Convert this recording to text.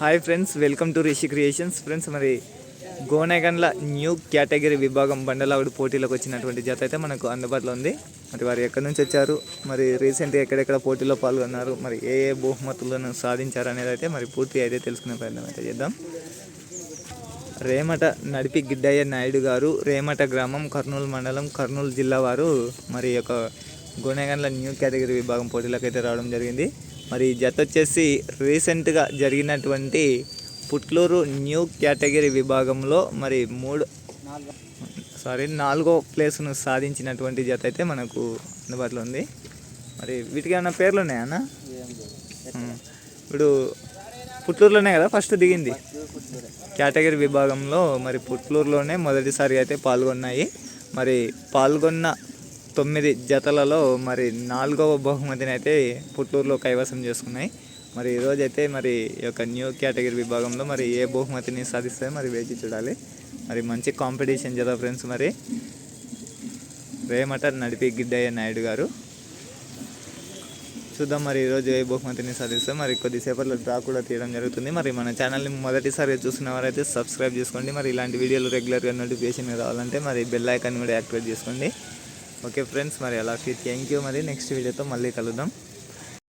Hi friends welcome to Rishi creations friends మరి Gonegandla new category విభాగం బండలావుడి పోటీలకు వచ్చినటువంటి జత అయితే మనకు అందుబాటులో ఉంది. మరి వారు ఎక్కడి నుంచి వచ్చారు? మరి రీసెంట్గా ఎక్కడెక్కడ పోటీలో పాల్గొన్నారు? మరి ఏ ఏ బహుమతులను సాధించారు అనేది అయితే మరి పూర్తి అయితే తెలుసుకునే ప్రయత్నం అయితే చేద్దాం. రేమట నడిపి గిడ్డయ్య నాయుడు గారు రేమట గ్రామం కర్నూలు మండలం కర్నూలు జిల్లా వారు మరి యొక్క గోనెగండ్ల న్యూ కేటగిరీ విభాగం పోటీలకు అయితే రావడం జరిగింది. మరి జత వచ్చేసి రీసెంట్గా జరిగినటువంటి పుట్లూరు న్యూ కేటగిరీ విభాగంలో మరి మూడు సారీ నాలుగో ప్లేస్ను సాధించినటువంటి జత అయితే మనకు అందుబాటులో ఉంది. మరి వీటికి ఏమైనా పేర్లు ఉన్నాయా అన్న. ఇప్పుడు పుట్లూరులోనే కదా ఫస్ట్ దిగింది? కేటగిరీ విభాగంలో మరి పుట్లూరులోనే మొదటిసారి అయితే పాల్గొన్నాయి. మరి పాల్గొన్న తొమ్మిది జతలలో మరి నాలుగవ బహుమతిని అయితే పుట్టూరులో కైవసం చేసుకున్నాయి. మరి ఈరోజు అయితే మరి ఈ యొక్క న్యూ కేటగిరీ విభాగంలో మరి ఏ బహుమతిని సాధిస్తాయో మరి వేచి చూడాలి. మరి మంచి కాంపిటీషన్ జత ఫ్రెండ్స్ మరి. రేమట నడిపి గిడ్డయ్య నాయుడు గారు. చూద్దాం మరి ఈరోజు ఏ బహుమతిని సాధిస్తాం మరి కొద్దిసేపట్లో డ్రా కూడా తీయడం జరుగుతుంది. మరి మన ఛానల్ని మొదటిసారి చూస్తున్న వారైతే సబ్స్క్రైబ్ చేసుకోండి. మరి ఇలాంటి వీడియోలు రెగ్యులర్గా నోటిఫికేషన్ రావాలంటే మరి బెల్ ఐకాన్ కూడా యాక్టివేట్ చేసుకోండి. ఓకే ఫ్రెండ్స్ మరి అలాగే థ్యాంక్ యూ మరి. నెక్స్ట్ వీడియోతో మళ్ళీ కలుద్దాం.